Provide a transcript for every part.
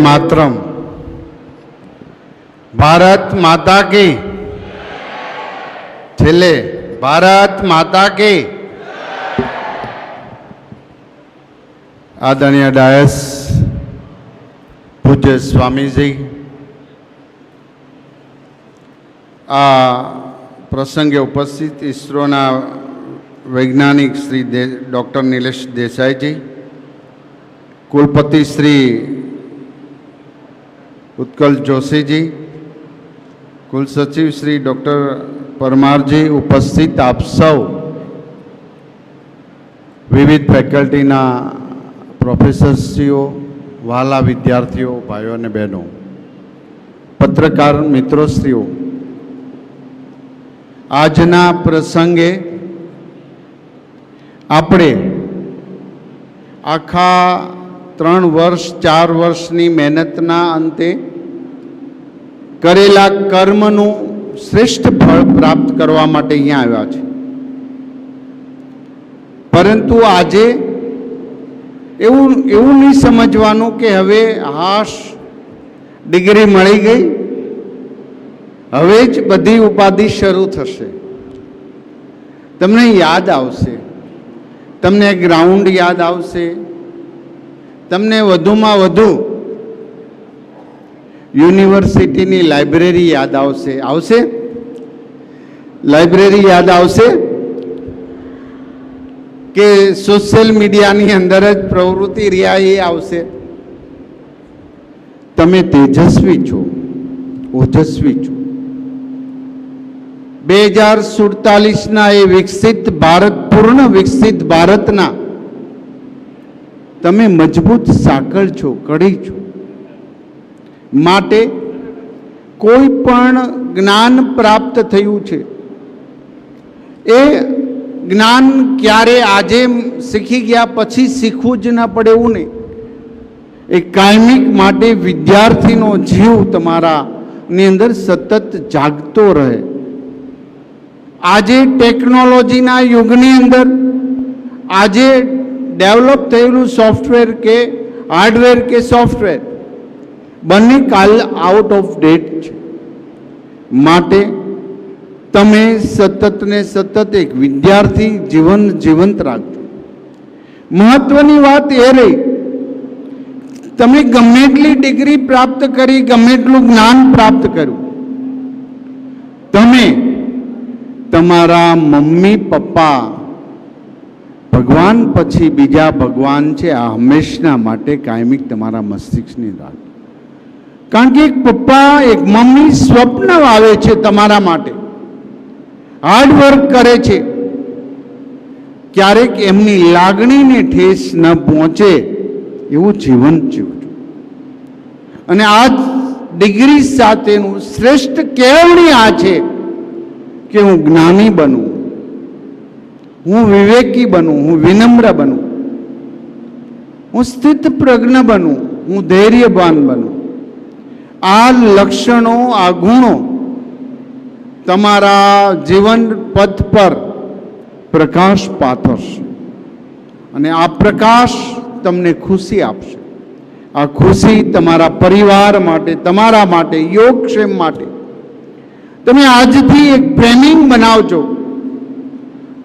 માતરમ. ભારત માતા કે. છેલ્લે, ભારત માતા કે. આદરણીય ડાયસ પૂજ્ય સ્વામીજી, આ પ્રસંગે ઉપસ્થિત ઇસરોના વૈજ્ઞાનિક શ્રી ડૉક્ટર નિલેશ દેસાઈજી, કુલપતિ શ્રી ઉત્કલ જોશીજી કુલસચિવ શ્રી ડૉક્ટર પરમારજી ઉપસ્થિત આપ સૌ વિવિધ ફેકલ્ટીના પ્રોફેસરશ્રીઓ વહાલા વિદ્યાર્થીઓ, ભાઈઓ અને બહેનો, પત્રકાર મિત્રોશ્રીઓ, આજના પ્રસંગે આપણે આખા ત્રણ વર્ષ, ચાર વર્ષની મહેનતના અંતે કરેલા કર્મનું શ્રેષ્ઠ ફળ પ્રાપ્ત કરવા માટે અહીંયા આવ્યા છે. પરંતુ આજે એવું એવું નહીં સમજવાનું કે હવે હાશ ડિગ્રી મળી ગઈ, હવે જ બધી ઉપાધિ શરૂ થશે. તમને યાદ આવશે, તમને ગ્રાઉન્ડ યાદ આવશે, તમને વધુમાં વધુ યુનિવર્સિટીની લાઇબ્રેરી યાદ આવશે. આવશે? લાઇબ્રેરી યાદ આવશે? કે સોશિયલ મીડિયાની અંદર જ પ્રવૃત્તિ રહ્યા એ આવશે? તમે તેજસ્વી છો. ઓજસ્વી છો. બે હજાર સુડતાલીસના એ વિકસિત ભારત, પૂર્ણ વિકસિત ભારતના તમે મજબૂત સાંકળ છો, કડી છો. માટે કોઈ પણ જ્ઞાન પ્રાપ્ત થયું છે. એ જ્ઞાન ક્યારે આજે શીખી ગયા પછી શીખવું જ ન પડે એવું નહીં. એ કાયમિક માટે વિદ્યાર્થીનો જીવ તમારા ની અંદર સતત જાગતો રહે. આજે ટેકનોલોજીના યુગની અંદર, આજે ડેવલપ થયેલું સોફ્ટવેર કે હાર્ડવેર કે સોફ્ટવેર બંને કાલ આઉટ ઓફ ડેટ છે. માટે તમે સતત ને સતત એક વિદ્યાર્થી જીવન જીવંત રાખજો. મહત્વની વાત એ રહી, તમે ગમે એટલી ડિગ્રી પ્રાપ્ત કરી, ગમે એટલું જ્ઞાન પ્રાપ્ત કર્યું. તમે તમારા મમ્મી, પપ્પા, ભગવાન પછી બીજા ભગવાન છે, આ હંમેશના માટે કાયમિક તમારા મસ્તિષ્કની રાખ કારણ કે એક પપ્પા, એક મમ્મી સ્વપ્ન વાવે છે તમારા માટે. હાર્ડવર્ક કરે છે. ક્યારેક એમની લાગણીને ઠેસ ન પહોંચે એવું જીવન જીવજો અને આ ડિગ્રી સાથેનું શ્રેષ્ઠ કેળવણી આ છે કે હું જ્ઞાની બનું. હું વિવેકી બનું, હું વિનમ્ર બનું. હું સ્થિત પ્રજ્ઞ બનું, હું ધૈર્યવાન બનું. આ લક્ષણો, આ ગુણો તમારા જીવન પથ પર પ્રકાશ પાથરશે. અને આ પ્રકાશ તમને ખુશી આપશે. આ ખુશી તમારા પરિવાર માટે, તમારા માટે યોગક્ષેમ માટે. તમે આજથી એક પ્રેમિંગ બનાવજો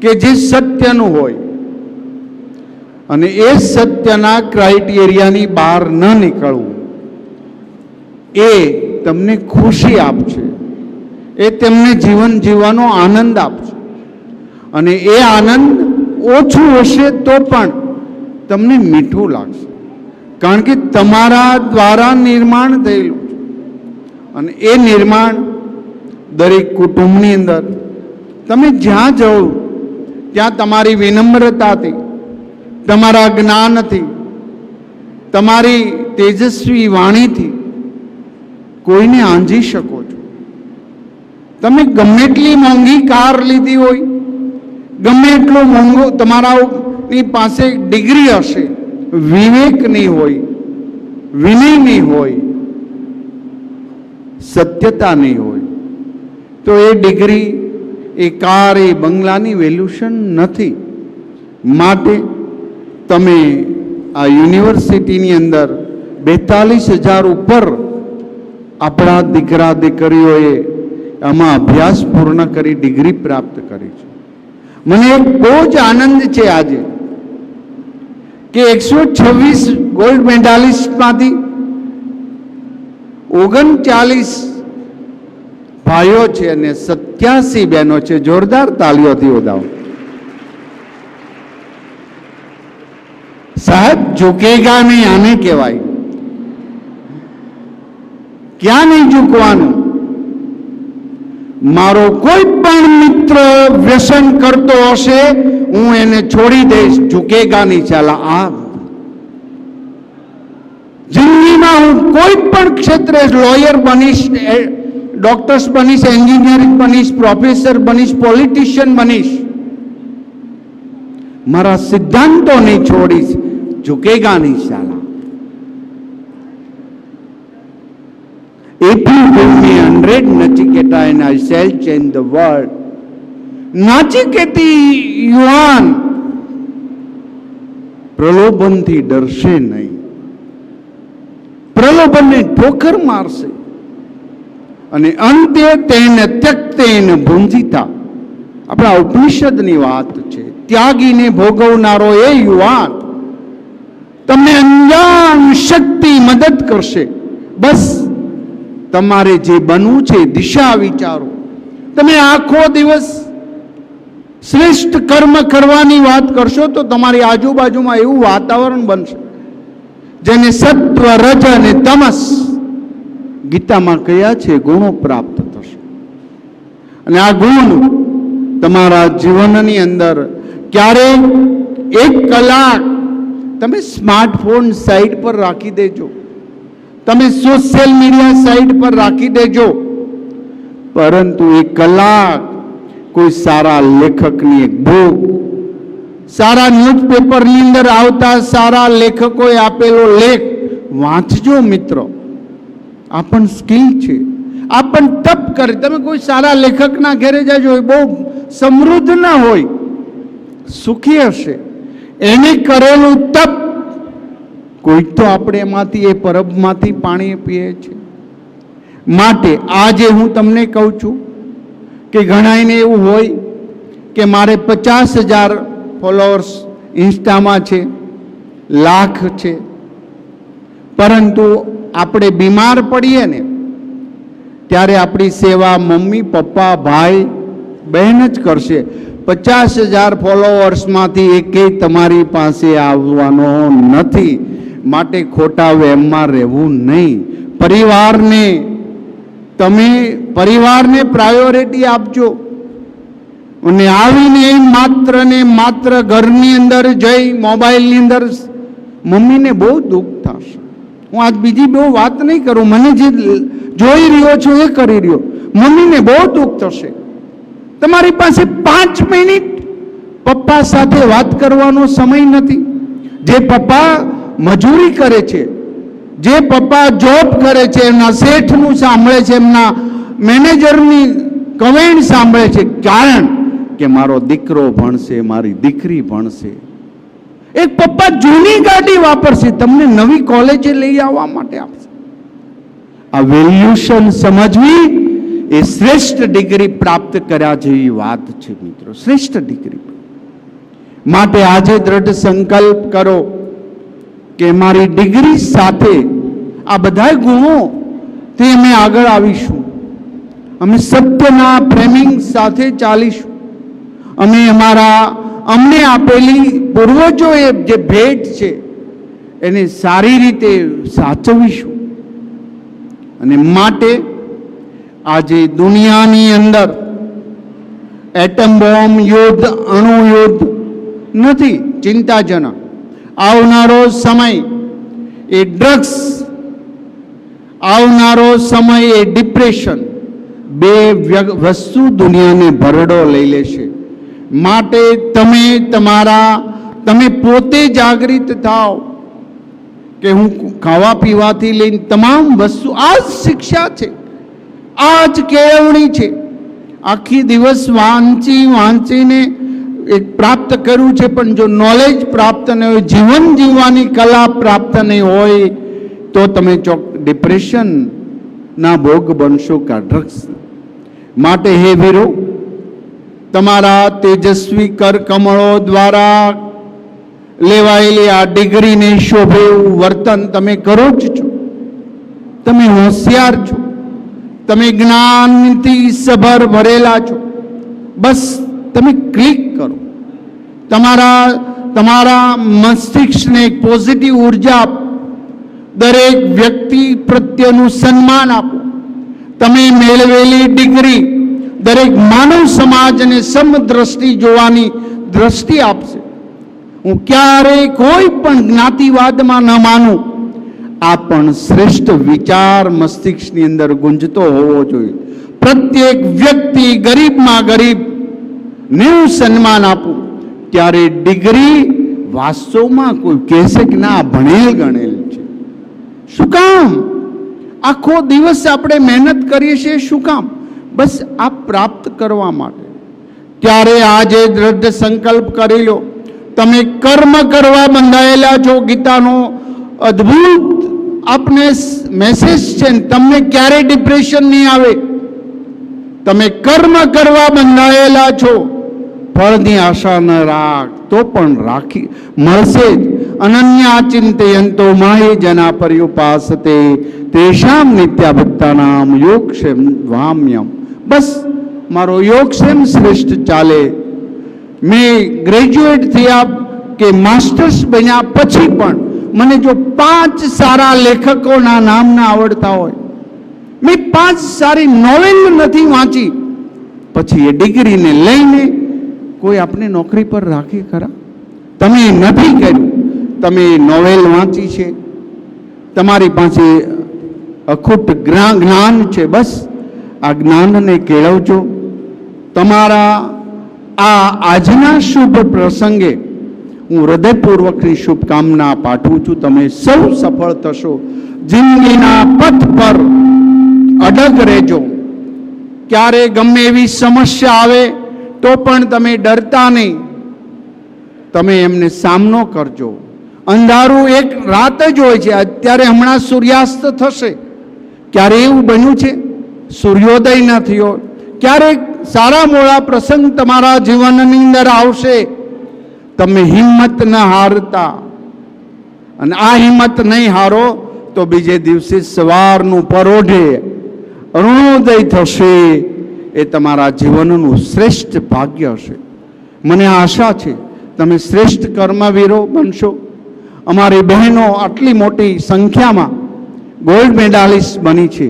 કે જે સત્યનું હોય. અને એ સત્યના ક્રાઇટેરિયાની બહાર ન નીકળવું. એ તમને ખુશી આપશે. એ તેમને જીવન જીવવાનો આનંદ આપશે. અને એ આનંદ ઓછું હશે તો પણ તમને મીઠું લાગશે. કારણ કે તમારા દ્વારા નિર્માણ થયેલું છે. અને એ નિર્માણ દરેક કુટુંબની અંદર. તમે જ્યાં જાઓ, ત્યાં તમારી વિનમ્રતાથી, તમારા જ્ઞાનથી, તમારી તેજસ્વી વાણીથી કોઈને આંજી શકો છો. તમે ગમે એટલી મોંઘી કાર લીધી હોય, ગમે એટલો મોંઘો તમારાની પાસે ડિગ્રી હશે, વિવેક નહીં હોય, વિનય નહીં હોય, સત્યતા નહીં હોય, તો એ ડિગ્રી, એ કાર, એ બંગલાની વેલ્યુશન નથી. માટે તમે આ યુનિવર્સિટીની અંદર બેતાલીસ હજાર ઉપર આપણા દીકરા દીકરીઓએ આમાં અભ્યાસ પૂર્ણ કરી ડિગ્રી પ્રાપ્ત કરી છે. મને એક બહુ જ આનંદ છે આજે કે એકસો છવ્વીસ ગોલ્ડ મેડાલિસ્ટમાંથી ઓગણચાલીસ ભાઈઓ છે અને સત્યાસી બહેનો છે. જોરદાર તાલીઓથી વધાવો સાહેબ, ઝુકેગા નહીં, આને કહેવાય. ક્યાં નહીં ઝૂકવાનું મારો કોઈ પણ મિત્ર વ્યસન કરતો હશે હું એને છોડી દઈશ ઝુકેગા નહીં ચાલા આ જિંદગીમાં હું કોઈ પણ ક્ષેત્રે લોયર બનીશ ડોક્ટર્સ બનીશ એન્જિનિયરિંગ બનીશ પ્રોફેસર બનીશ પોલિટિશિયન બનીશ મારા સિદ્ધાંતો નહીં છોડીશ ઝુકેગા નહીં સાલા give me hundred Nachiketa and I shall change the. નાચિકેતી યુવાન પ્રલોભનથી ડરશે નહીં પ્રલોભનને ઠોકર મારશે અને અંતે તેને ત્યક્તેને ભૂંજીતા આપણા ઉપનિષદની વાત છે ત્યાગીને ભોગવનારો એ યુવાન તમને અંજાન શક્તિ મદદ કરશે બસ તમારે જે બનવું છે દિશા વિચારો. તમે આખો દિવસ શ્રેષ્ઠ કર્મ કરવાની વાત કરશો તો તમારી આજુબાજુમાં એવું વાતાવરણ બનશે, જેને સત્વ, રજ અને તમસ ગીતામાં કયા છે, ગુણો પ્રાપ્ત થશે. અને આ ગુણ તમારા જીવનની અંદર ક્યારે એક કલાક તમે સ્માર્ટફોન સાઈડ પર રાખી દેજો. તમે સોશિયલ મીડિયા સાઇટ પર રાખી દેજો. પરંતુ એ કલાક કોઈ સારા લેખકની એક બુક સારા ન્યૂઝપેપરની અંદર આવતા સારા લેખકોએ આપેલો લેખ વાંચજો મિત્રો. આ પણ સ્કિલ છે. આ પણ તપ કરે. તમે કોઈ સારા લેખકના ઘરે જજો એ બહુ સમૃદ્ધ ના હોય, સુખી હશે. એને કરેલું તપ કોઈ તો આપણે એમાંથી, એ પરબમાંથી પાણી પીએ છીએ. માટે આજે હું તમને કહું છું કે ઘણાઈને એવું હોય કે મારે પચાસ હજાર ફોલોઅર્સ ઇન્સ્ટામાં છે, લાખ છે. પરંતુ આપણે બીમાર પડીએ ને, ત્યારે આપણી સેવા મમ્મી, પપ્પા, ભાઈ, બહેન જ કરશે. પચાસ હજાર ફોલોઅર્સમાંથી એકેય તમારી પાસે આવવાનો નથી. માટે ખોટા વહેમમાં રહેવું નહીં. પરિવારને, તમે પરિવારને પ્રાયોરિટી આપજો. અને આવીને માત્ર ને માત્ર ઘરની અંદર જઈ મોબાઈલની અંદર મમ્મીને બહુ દુઃખ થશે. હું આજ બીજી બહુ વાત નહીં કરું, મને જે જોઈ રહ્યો છું એ કરી રહ્યો. મમ્મીને બહુ દુઃખ થશે. તમારી પાસે પાંચ મિનિટ. પપ્પા સાથે વાત કરવાનો સમય નથી. જે પપ્પા મજૂરી કરે છે. જે પપ્પા જોબ કરે છે, એમના શેઠનું સાંભળે છે, એમના મેનેજરની કમેન્ટ સાંભળે છે. કારણ કે મારો દીકરો ભણશે, મારી દીકરી ભણશે. એક પપ્પા જૂની ગાડી વાપરશે, તમને નવી કોલેજે લઈ આવવા માટે આપશે. આ વેલ્યુશન સમજવી એ શ્રેષ્ઠ ડિગ્રી પ્રાપ્ત કર્યા જેવી વાત છે, મિત્રો. શ્રેષ્ઠ ડિગ્રી માટે આજે દ્રઢ સંકલ્પ કરો. કે મારી ડિગ્રી સાથે આ બધા ગુણો તે અમે આગળ આવીશું. અમે સત્યના પ્રેમિંગ સાથે ચાલીશું. અમે અમારા, અમને આપેલી પૂર્વજોએ જે ભેટ છે, એને સારી રીતે સાચવીશું. અને માટે આજે દુનિયાની અંદર એટમ બોમ્બ યુદ્ધ અણુ યુદ્ધ નથી, ચિંતાજનક. આવનારો સમય એ ડ્રગ્સ આવનારો સમય એ ડિપ્રેશન બે વસ્તુ દુનિયાને ભરડો લઈ લેશે માટે તમે તમારા, તમે પોતે જાગૃત થાઓ કે હું ખાવા પીવાથી લઈને તમામ વસ્તુ, આ જ શિક્ષા છે. આ જ કેળવણી છે. આખી દિવસ વાંચી, વાંચીને એક પ્રાપ્ત કર્યું છે, પણ જો નોલેજ પ્રાપ્ત નહીં હોય, જીવન જીવવાની કલા પ્રાપ્ત નહીં હોય, તો તમે ચોક ડિપ્રેશનના ભોગ બનશો કા ડ્રગ્સ માટે હે વીરો, તમારા તેજસ્વી કરકમળો દ્વારા લેવાયેલી આ ડિગ્રીને શોભે એવું વર્તન તમે કરો જ છો. તમે હોશિયાર છો. તમે જ્ઞાનથી સભર ભરેલા છો. બસ તમે ક્લિક કરો. તમારા તમારા મસ્તિષ્કને એક પોઝિટિવ ઊર્જા આપો. દરેક વ્યક્તિ પ્રત્યેનું સન્માન આપો. તમે મેળવેલી ડિગ્રી દરેક માનવ સમાજને સમદ્રષ્ટિ જોવાની દ્રષ્ટિ આપશે. હું ક્યારેય કોઈ પણ જ્ઞાતિવાદમાં ન માનું. આ પણ શ્રેષ્ઠ વિચાર મસ્તિષ્કની અંદર ગુંજતો હોવો જોઈએ. પ્રત્યેક વ્યક્તિ ગરીબમાં ગરીબ નું સન્માન આપું. ત્યારે ડિગ્રી વાસ્તવમાં કોઈ કહેશે કે ના ભણેલ ગણેલ છે. શું કામ? આખો દિવસ આપણે મહેનત કરીએ છીએ, શું કામ? બસ આ પ્રાપ્ત કરવા માટે. ત્યારે આજે દ્રઢ સંકલ્પ કરી લો. તમે કર્મ કરવા બંધાયેલા છો, ગીતાનો અદ્ભુત આપને મેસેજ છે તમને ક્યારે ડિપ્રેશન નહીં આવે. તમે કર્મ કરવા બંધાયેલા છો. ફળની આશા ન રાખ, તો પણ રાખી, મળશે જ. અનન્યા ચિંતયંતો માહી જના પર્યુપાસતે, તેષામ નિત્યાભક્તાનામ યોગક્ષેમ વામ્યમ. બસ, મારો યોગક્ષેમ શ્રેષ્ઠ ચાલે. મેં ગ્રેજ્યુએટ થયા કે માસ્ટર્સ બન્યા પછી પણ મને જો પાંચ સારા લેખકોના નામ ના આવડતા હોય, મેં પાંચ સારી નોવેલ નથી વાંચી. પછી એ ડિગ્રીને લઈને કોઈ આપને નોકરી પર રાખે ખરા? તમે નથી કર્યું. તમે નોવેલ વાંચી છે. તમારી પાસે અખૂટ જ્ઞાન છે બસ. આ જ્ઞાનને કેળવજો. તમારા આ આજના શુભ પ્રસંગે હું હૃદયપૂર્વકની શુભકામના પાઠવું છું. તમે સૌ સફળ થશો. જિંદગીના પથ પર અડગ રહેજો. ક્યારે ગમે એવી સમસ્યા આવે તો પણ તમે ડરતા નહીં. તમે એમને સામનો કરજો. અંધારું એક રાત જ હોય છે. અત્યારે હમણાં સૂર્યાસ્ત થશે. ક્યારે એવું બન્યું છે? સૂર્યોદય ન થયો. ક્યારેક સારા મોડા પ્રસંગ તમારા જીવનની અંદર આવશે? તમે હિંમત ન હારતા. અને આ હિંમત નહીં હારો તો બીજે દિવસે સવારનું પરોઢે અરુણોદય થશે. એ તમારા જીવનનું શ્રેષ્ઠ ભાગ્ય હશે. મને આશા છે, તમે શ્રેષ્ઠ કર્મવીરો બનશો. અમારી બહેનો આટલી મોટી સંખ્યામાં ગોલ્ડ મેડાલિસ્ટ બની છે.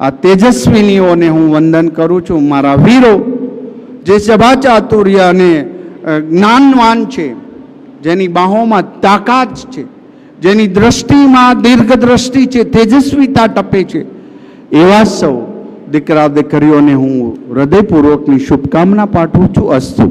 આ તેજસ્વીનીઓને હું વંદન કરું છું. મારા વીરો, જે સભા ચાતુર્ય અને જ્ઞાનવાન છે, જેની બાહોમાં તાકાત છે, જેની દ્રષ્ટિમાં દીર્ઘદ્રષ્ટિ છે, તેજસ્વીતા ટપે છે, એવા સૌ દીકરા દીકરીઓને હું હૃદયપૂર્વકની શુભકામના પાઠવું છું અસ્તુ.